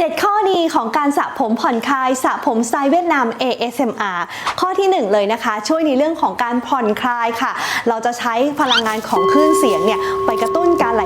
7 ข้อดีของการสระผมผ่อนคลายสระผมสไตล์เวียดนาม ASMR ข้อที่ 1 เลยนะคะ ช่วยในเรื่องของการผ่อนคลายค่ะ เราจะใช้พลังงานของคลื่นเสียงเนี่ยไปกระตุ้น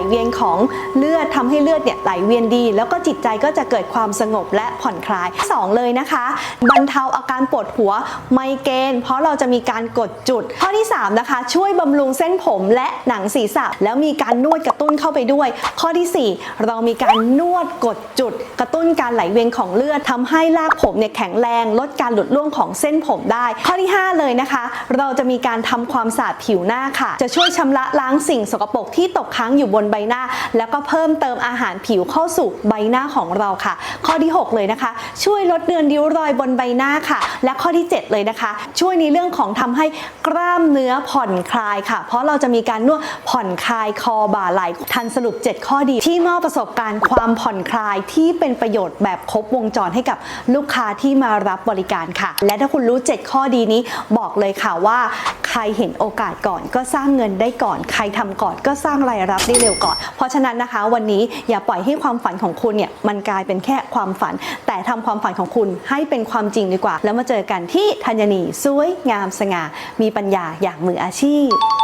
เวียนของเลือดทำให้เลือดเนี่ยไหลเวียนดี แล้วก็จิตใจก็จะเกิดความสงบและผ่อนคลาย 2 เลยนะคะ บรรเทาอาการปวดหัวไมเกรนเพราะเราจะมีการกดจุด ข้อที่ 3 นะคะ ช่วยบำรุงเส้นผมและหนังศีรษะ แล้วมีการนวดกระตุ้นเข้าไปด้วย ข้อทีสี่4 เรามีการนวดกดจุด กระตุ้นการไหลเวียนของเลือดทำให้รากผมเนี่ยแข็งแรง ลดการหลุดร่วงของเส้นผมได้ ข้อที่ 5 เลยนะคะ เราจะมีการทำความสะอาดผิวหน้าค่ะ จะช่วยชำระล้างสิ่งสกปรกที่ตกค้างอยู่บนใบหน้า แล้วก็เพิ่มเติมอาหารผิวเข้าสู่ใบหน้าของเราค่ะ ข้อที่ 6 เลยนะคะ ช่วยลดเดือนริ้วรอยบนใบหน้าค่ะ และข้อที่ 7 เลยนะคะ ช่วยในเรื่องของทำให้กล้ามเนื้อผ่อนคลายค่ะ เพราะเราจะมีการนวดผ่อนคลายคอบ่าไหล่ทันสรุป 7 ข้อดี ที่มอบประสบการณ์ความผ่อนคลายที่เป็นประโยชน์แบบครบวงจรให้กับลูกค้าที่มารับบริการค่ะ และถ้าคุณรู้ 7 ข้อดีนี้บอกเลยค่ะว่า ใครเห็นโอกาสก่อนก็สร้างเงินได้ก่อน ใครทำก่อนก็สร้างรายรับได้เร็วก่อนเพราะฉะนั้นนะคะวันนี้อย่าปล่อยให้ความฝันของคุณเนี่ยมันกลายเป็นแค่ความฝัน แต่ทำความฝันของคุณให้เป็นความจริงดีกว่า แล้วมาเจอกันที่ธัญนีสวยงามสง่ามีปัญญาอย่างมืออาชีพ